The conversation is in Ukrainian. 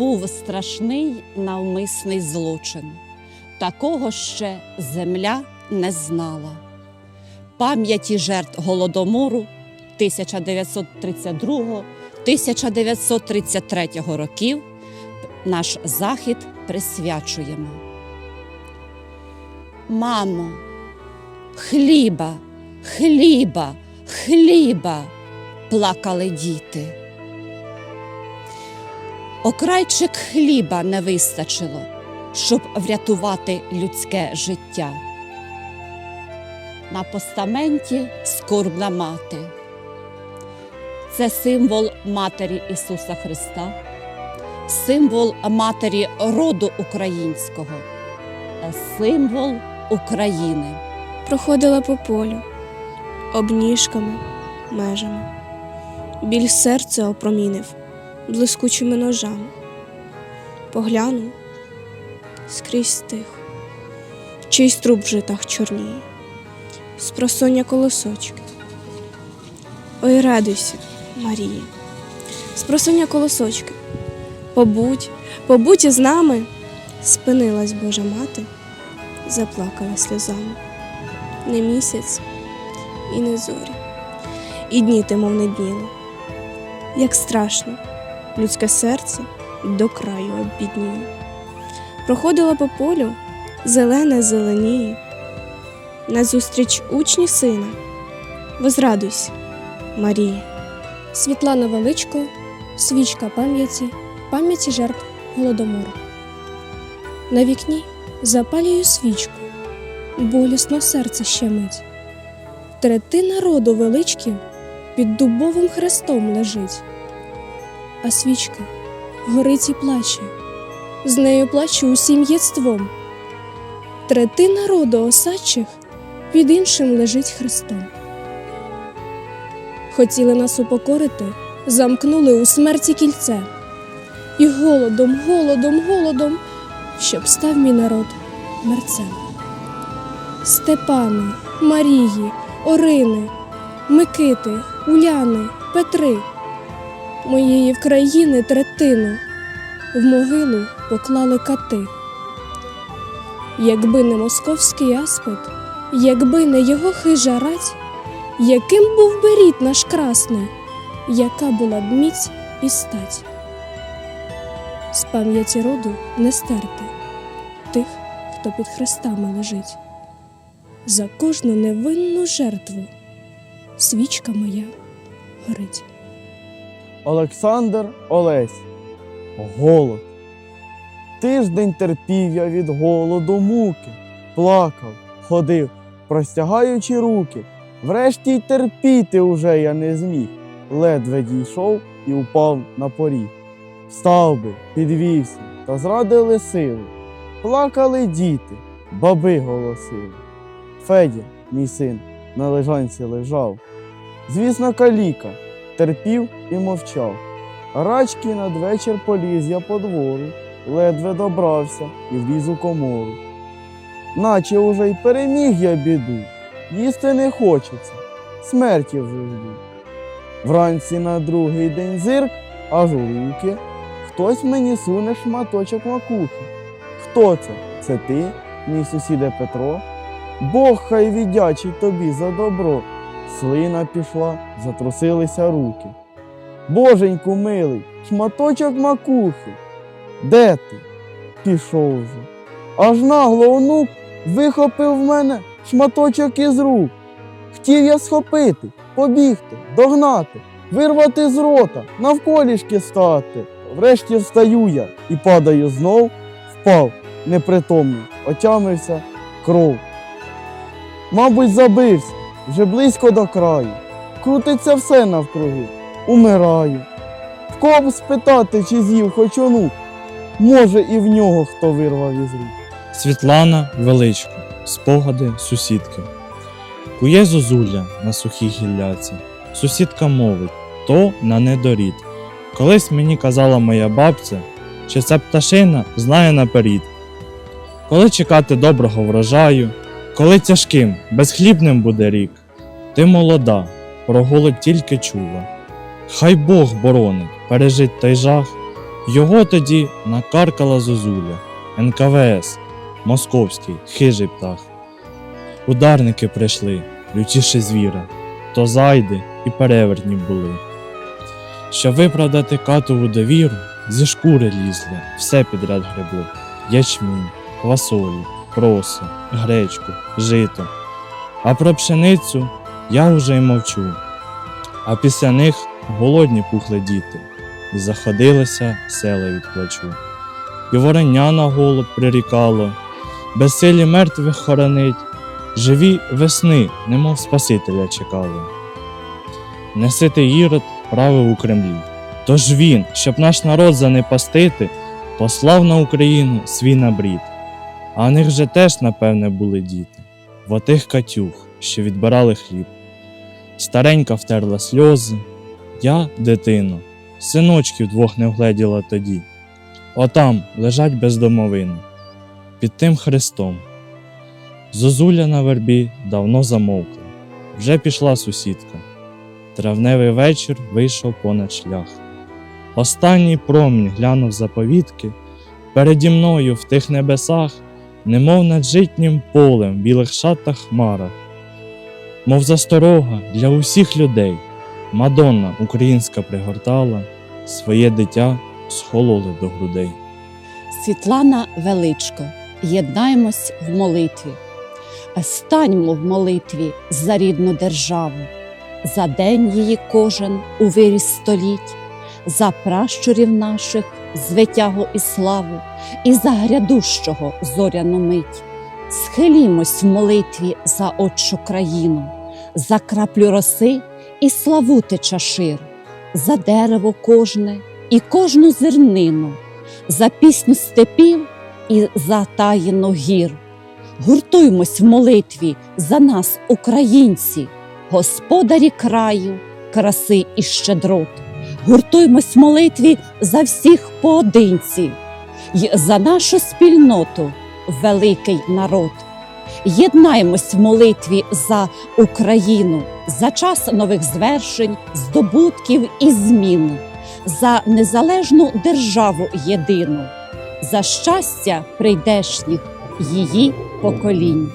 був страшний навмисний злочин. Такого ще земля не знала. Пам'яті жертв голодомору 1932-1933 років наш захід присвячуємо. Мамо, хліба, хліба, хліба, плакали діти. Окрайчик хліба не вистачило, щоб врятувати людське життя. На постаменті скорбна мати. Це символ Матері Ісуса Христа, символ Матері роду українського, символ України. Проходила по полю, обніжками, межами. Біль серця опромінив блискучими ножами. Поглянув скрізь тихо, чийсь труп в житах чорніє, спросоння колосочки. Ой, радуйся, Марія, спросоння колосочки. Побудь, побудь із нами, спинилась Божа мати, заплакала сльозами не місяць і не зорі, і дні ти, мов не дніли. Як страшно, людське серце до краю обідніло. Проходила по полю, зелене зеленіє. Назустріч учні сина, возрадуйся, Марія. Світлана Величко, свічка пам'яті, пам'яті жертв голодомору. На вікні запалюю свічку, болісно серце щемить. Третина роду величків під дубовим хрестом лежить, а свічка горить і плаче, з нею плачу усім єдством. Третина роду осадчих під іншим лежить хрестом. Хотіли нас упокорити, замкнули у смерті кільце. І голодом, голодом, голодом, щоб став мій народ мерцем. Степани, Марії, Орини, Микити, Уляни, Петри, моєї країни третину в могилу поклали кати. Якби не московський аспид, якби не його хижа рать, яким був би рід наш красний, яка була б міць і стать. З пам'яті роду не стерти тих, хто під хрестами лежить. За кожну невинну жертву свічка моя горить. Олександр Олесь. Голод. Тиждень терпів я від голоду муки, плакав, ходив, простягаючи руки. Врешті й терпіти уже я не зміг. Ледве дійшов і упав на поріг. Встав би, підвівся, та зрадили сили. Плакали діти, баби голосили. Федя, мій син, на лежанці лежав. Звісно, каліка, терпів і мовчав. Рачки надвечір поліз я по двору, ледве добрався і вліз у комору. Наче уже й переміг я біду, їсти не хочеться, смерті вже жду. Вранці на другий день зирк, аж у руки, хтось мені суне шматочок макухи. Хто це? Це ти, мій сусіде Петро? Бог хай віддячить тобі за добро. Слина пішла, затрусилися руки. Боженьку милий, шматочок макухи. Де ти? Пішов вже. Аж нагло онук вихопив в мене шматочок із рук. Хотів я схопити, побігти, догнати, вирвати з рота, навколішки стати. Врешті встаю я і падаю знов, впав, непритомний, отямився кров. Мабуть, забився, вже близько до краю. Крутиться все навкруги, умираю. В б спитати, чи з'їв хоч онук, може і в нього хто вирвав із рук. Світлана Величко, спогади сусідки. Кує зозуля на сухій гілляці. Сусідка мовить то на недорід. Колись мені казала моя бабця, що ця пташина знає наперед. Коли чекати доброго врожаю, коли тяжким, безхлібним буде рік, ти молода, про голод тільки чула. Хай Бог боронить, пережить той жах, Його тоді накаркала зозуля, НКВС, московський, хижий птах. Ударники прийшли, лютіші звіра, то зайди і перевертні були. Щоб виправдати катову довіру, зі шкури лізли, все підряд гребли: ячмінь, квасолі, просо, гречку, жито. А про пшеницю я вже й мовчу. А після них голодні пухли діти, і заходилися села від плачу. І ворення на голод прирікало, безсилі мертвих хоронить, живі весни, немов Спасителя чекали. Неситий ірод правив у Кремлі. Тож він, щоб наш народ занепастити, послав на Україну свій набрід. А в них же теж, напевне, були діти, в отих катюх, що відбирали хліб. Старенька втерла сльози, я, дитино, синочків двох не вгледіла тоді. Отам лежать без домовини, під тим хрестом. Зозуля на вербі давно замовкла, вже пішла сусідка. Травневий вечір вийшов понад шлях. Останній промінь глянув за повітки, переді мною в тих небесах, немов над житнім полем в білих шатах хмарах, мов засторога для усіх людей, Мадонна українська пригортала, своє дитя схололи до грудей. Світлана Величко, єднаємось в молитві, станьмо в молитві за рідну державу, за день її кожен у вирі століть, за пращурів наших звитягу і славу, і за грядущого зоряну мить. Схилімось в молитві за отчу країну, за краплю роси і славути чашир, за дерево кожне і кожну зернину за пісню степів і за таїну гір. Гуртуймось в молитві за нас, українці, господарі краю, краси і щедрот. Гуртуймось в молитві за всіх поодинці, й за нашу спільноту, великий народ. Єднаймось в молитві за Україну, за час нових звершень, здобутків і змін за незалежну державу єдину, за щастя прийдешніх її поколінь.